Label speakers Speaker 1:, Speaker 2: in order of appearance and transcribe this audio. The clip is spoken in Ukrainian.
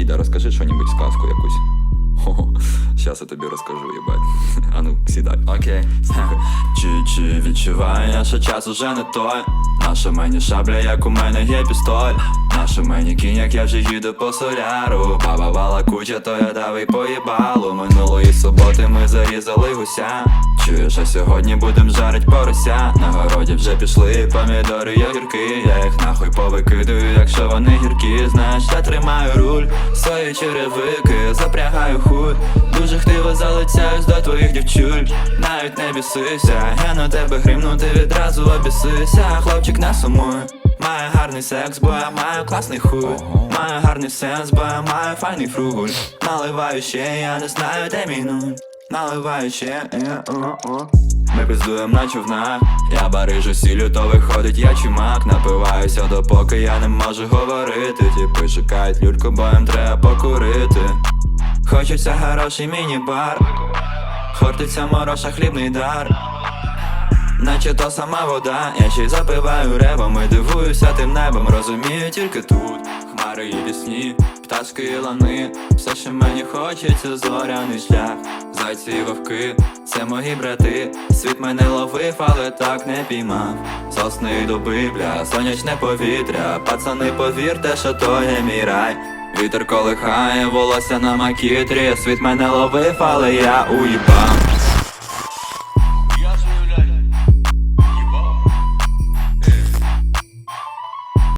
Speaker 1: діда, розкажи що-небудь сказку якусь. Хо, щас я тобі розкажу, їбать. А ну, сідай. Окей. Чи чи відчуваю я, що час уже не той Наша мені шабля, як у мене є пістоль Наша мені кінь, як я вже їду по соляру Баба вала куча, то я дав і поїбалу Минулої суботи ми зарізали гуся Чуєш, а сьогодні будем жарить порося. На городі вже пішли помідори й огірки. Я їх нахуй повикидаю, якщо вони гіркі. Знаєш, я тримаю руль, свої черевики Запрягаю хуй, дуже хтиво залицяюсь до твоїх дівчуль. Навіть не бісися, я на тебе гримну, ти відразу обісися. Хлопчик не сумує Має гарний секс, бо я маю класний хуй. Маю гарний сенс, бо я маю файний фругуль Наливаю ще, я не знаю, де мій нуль Наливаю ще, е, о, о. Ми пиздуєм на. Човнах Я барижу сілю, то виходить я чумак. Напиваюся допоки я не можу говорити. Тіпи шукають люльку, бо їм треба покурити. Хочеться хороший міні-бар. Хортиться мороша хлібний дар. Наче то сама вода, я ще й запиваю ревом і дивуюся тим небом, розумію тільки тут Хмари і пісні, пташки і лани, все, що мені хочеться, зоряний шлях, зайці і вовки, це мої брати, світ мене ловив, але так не піймав. Сосни і дуби, бля, сонячне повітря, пацани, повірте, що то є мій рай. Вітер колихає волосся на макітрі, світ мене ловив, але я уїбав.